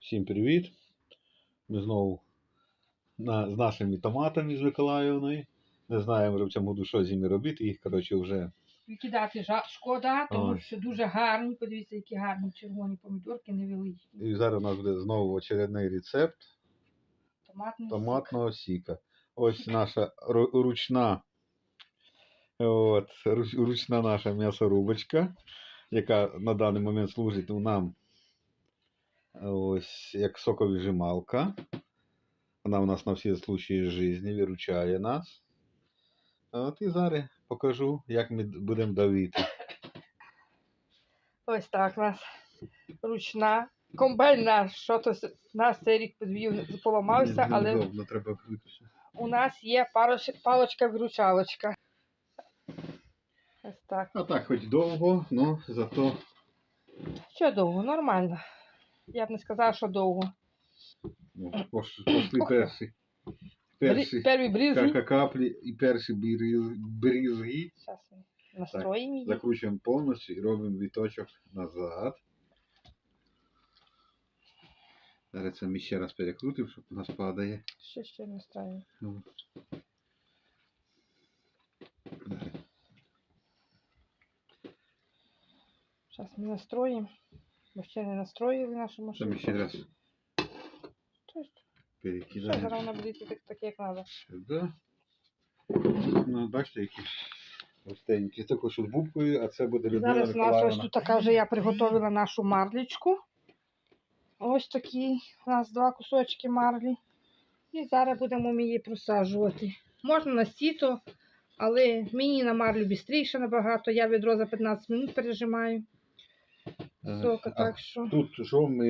Всім привіт! Ми знову на, з нашими томатами з Миколаївною. Не знаємо вже в цьому году, що з ними робити. Їх, коротше, вже Викидати жа... шкода, тому що дуже гарні. Подивіться, які гарні червоні помідорки невеликі. і зараз у нас буде знову очередний рецепт Томатний томатного сіка. Ось наша ручна, от, ручна наша м'ясорубочка, яка на даний момент служить нам ось як соковижималка. Вона у нас на всі случаї життя виручає нас. От і зараз покажу, як ми будемо давити. Ось так у нас ручна. Комбайн наш, що то нас цей рік підвів, поламався, але Неудобно, треба у нас є палочка-виручалочка. Ось так. А так, хоч довго, але зато Що довго? Нормально. Я б не сказала, що довго. ну, пошли перші. Перші Перві ка- каплі і перші брізги. Зараз настроїмо її. Закручуємо повністю і робимо віточок назад. Зараз це ми ще раз перекрутимо, щоб у нас падає. Ще ще настроїмо. Ну. Зараз ми настроїмо. Бо ще не настроїли нашу машину. ми ще раз перекидаємо. зараз вона буде йти так, так як треба. Сюди. Ну, бачите, які густенькі. Також з бубкою, а це буде Людмила Зараз у нас ось тут така вже я приготовила нашу марлічку. Ось такі у нас два кусочки марлі. І зараз будемо ми її просаджувати. Можна на сіто, але мені на марлю швидше набагато. Я відро за 15 минут пережимаю. Е, Сока, а так що Тут що ми,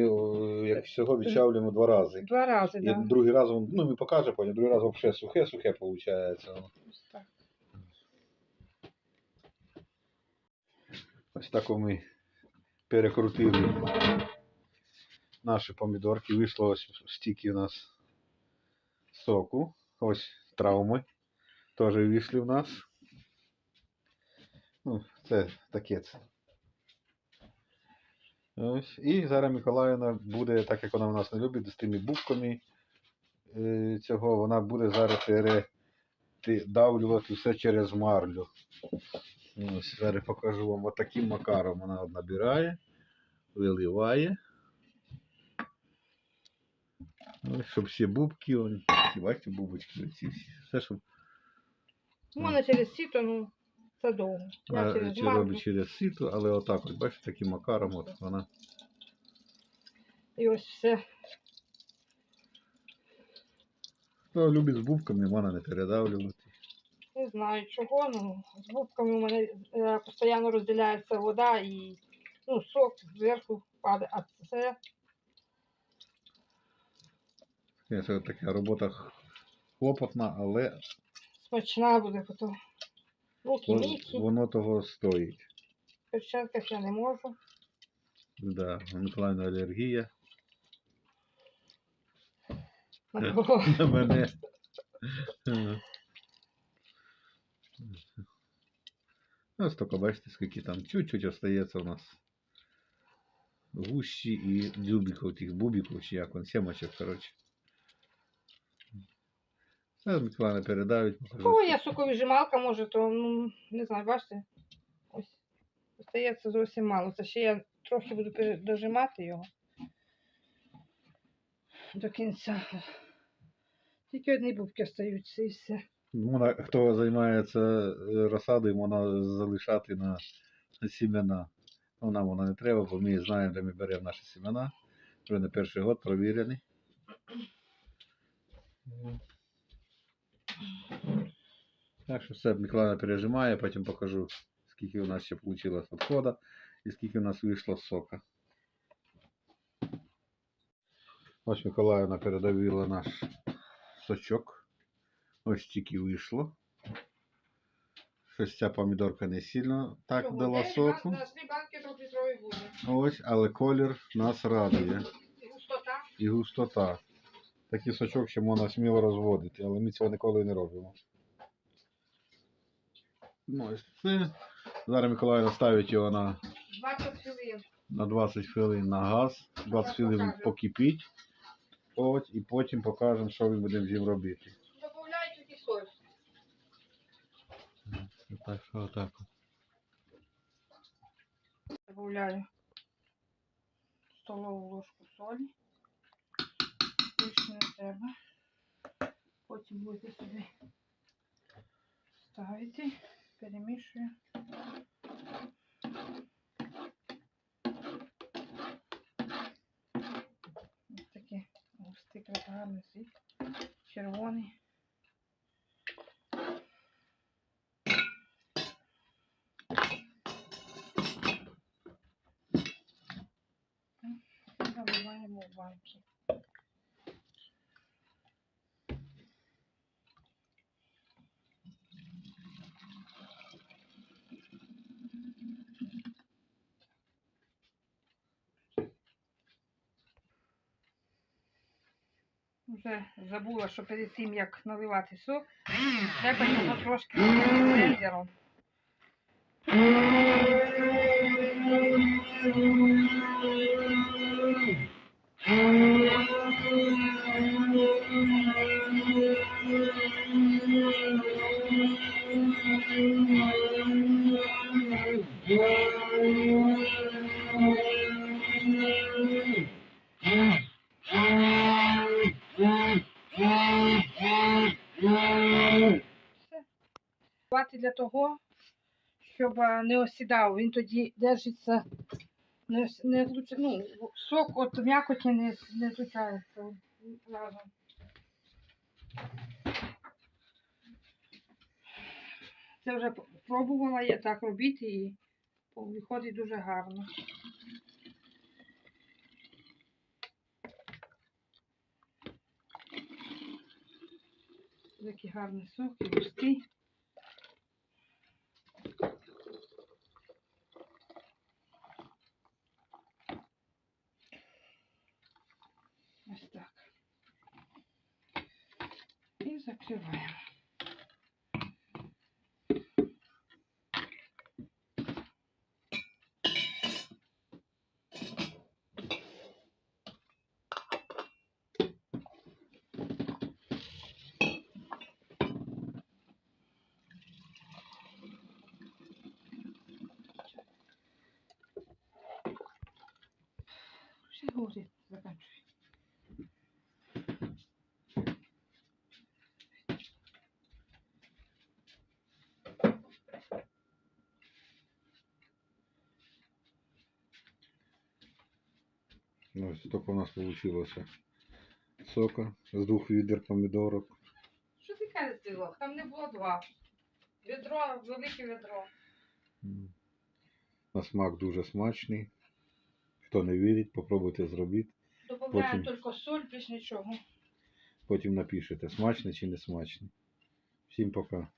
як всього, відчавлюємо два рази. два рази, І. Да. другий раз, он- ну, покаже потім, другий раз взагалі сухе-сухе виходить. Ось так. Ось так ми перекрутили наші помідорки. Вийшло ось стільки у нас соку. Ось травми теж вийшли в нас. Ну, це таке це. Ось. І зараз Миколаївна буде, так як вона в нас не любить, з тими бубками е, цього, вона буде зараз передавлювати все через марлю. Ось, зараз покажу вам от таким макаром вона набирає, виливає. Ось, щоб всі бубки, бачите, бубочки, всі, все, щоб У через сіто, ну, це довго. Я а, через чи марлю. робить через сито, але отак от, бачите, таким макаром от вона. І ось все. Хто любить з бубками, можна не передавлювати. Не знаю чого, ну з губками у мене е, постійно розділяється вода і ну, сок зверху падає. А це Ні, Це така робота хлопотна, але смачна буде потім. Вон- мікі, воно того стоїть. в перчатках я не можу. Да, у Миколаївна алергія На кого? на мене. Ось тільки бачите, скільки там чуть-чуть остається у нас гущі і дюбіків, тих бубіків, чи як он, семочок, коротше. Зараз Миколаївна передавить. покажу. Кого я соковижималка, може, то ну, не знаю, бачите? Ось. Остається зовсім мало. Це ще я трохи буду дожимати його до кінця. Тільки одні бубки остаються і все. Можна, хто займається е, розсадою, можна залишати на, на сімена. Ну, нам воно не треба, бо ми знаємо, де ми беремо наші сімена. Вже не перший год провірені. Так що все, Миколаївна пережимає, потім покажу, скільки у нас ще вийшло відходу і скільки у нас вийшло сока. Ось Миколаївна передавила наш сочок. Ось тільки вийшло. Щось ця помідорка не сильно так дала соку. Ось, але колір нас радує. І густота. І густота. Такий сочок ще можна сміло розводити, але ми цього ніколи не робимо. Ну, ось це. Зараз Миколаївна ставить його на, 20 хвилин. на 20 хвилин на газ, 20 хвилин покипіть. От, і потім покажемо, що ми будемо з ним робити. Добавляй тільки соль. Так що отак. Добавляю столову ложку солі. Більше не треба. Потім будете собі ставити, перемішую. Ось такий густий гарний світ. Червоний. Вже забула, що перед тим, як наливати сок, треба його трошки блендером. Все. Хвати для того, щоб не осідав. Він тоді держиться, не, не ну, сок от м'якоті не, не злучається разом. Це вже пробувала я так робити і виходить дуже гарно. Такий гарний сок густий. Ось так. І закриваємо. Ще говорить, заканчуй. Ну, ось тільки у нас вийшло сока з двох відер помідорок. Що ти кажеш? Там не було два. Відро, велике відро. На смак дуже смачний. Хто не вірить, попробуйте зробити. Добавляємо Потім. тільки соль, більш нічого. Потім напишете, смачний чи не смачний. Всім пока.